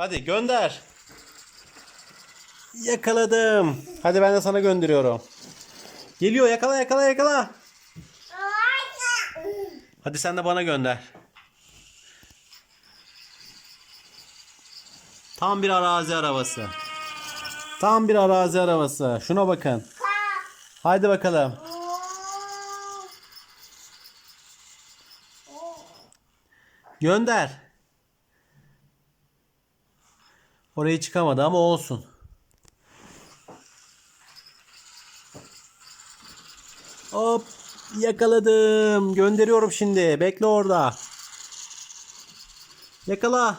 Hadi gönder. Yakaladım. Hadi ben de sana gönderiyorum. Geliyor yakala yakala yakala. Hadi sen de bana gönder. Tam bir arazi arabası. Tam bir arazi arabası. Şuna bakın. Haydi bakalım. Gönder. Oraya çıkamadı ama olsun. Hop yakaladım. Gönderiyorum şimdi. Bekle orada. Yakala.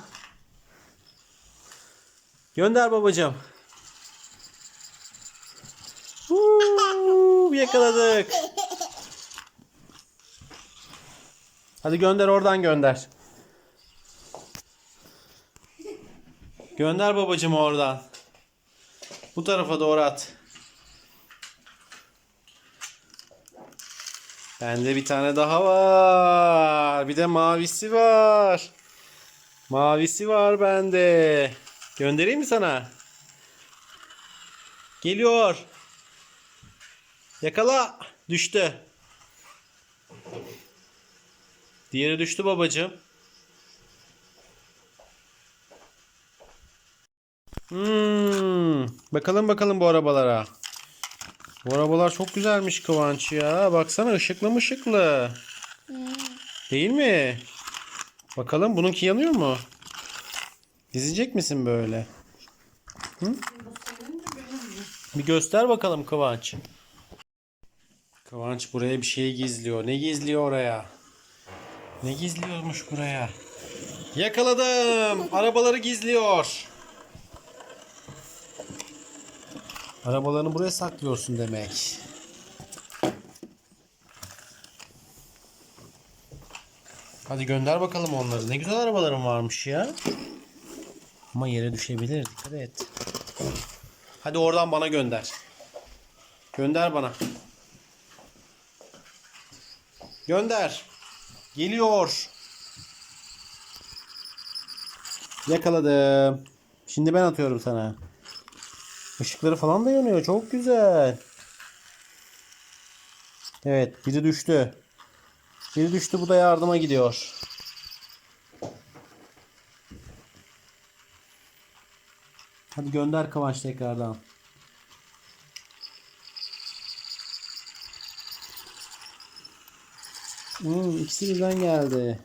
Gönder babacığım. Huu, yakaladık. Hadi gönder oradan gönder. Gönder babacığım oradan. Bu tarafa doğru at. Bende bir tane daha var. Bir de mavisi var. Mavisi var bende. Göndereyim mi sana? Geliyor. Yakala. Düştü. Diğeri düştü babacığım. Hmm. Bakalım bakalım bu arabalara. Bu arabalar çok güzelmiş Kıvanç ya. Baksana ışıklı ışıklı. Değil mi? Bakalım bununki yanıyor mu? Dizecek misin böyle? Hı? Bir göster bakalım Kıvanç. Kıvanç buraya bir şey gizliyor. Ne gizliyor oraya? Ne gizliyormuş buraya? Yakaladım. Arabaları gizliyor. Arabalarını buraya saklıyorsun demek. Hadi gönder bakalım onları. Ne güzel arabaların varmış ya. Ama yere düşebilir. Dikkat et. Hadi oradan bana gönder. Gönder bana. Gönder. Geliyor. Yakaladım. Şimdi ben atıyorum sana. Işıkları falan da yanıyor. Çok güzel. Evet. Biri düştü. Biri düştü. Bu da yardıma gidiyor. Hadi gönder Kıvanç tekrardan. Hmm, ikisi birden geldi.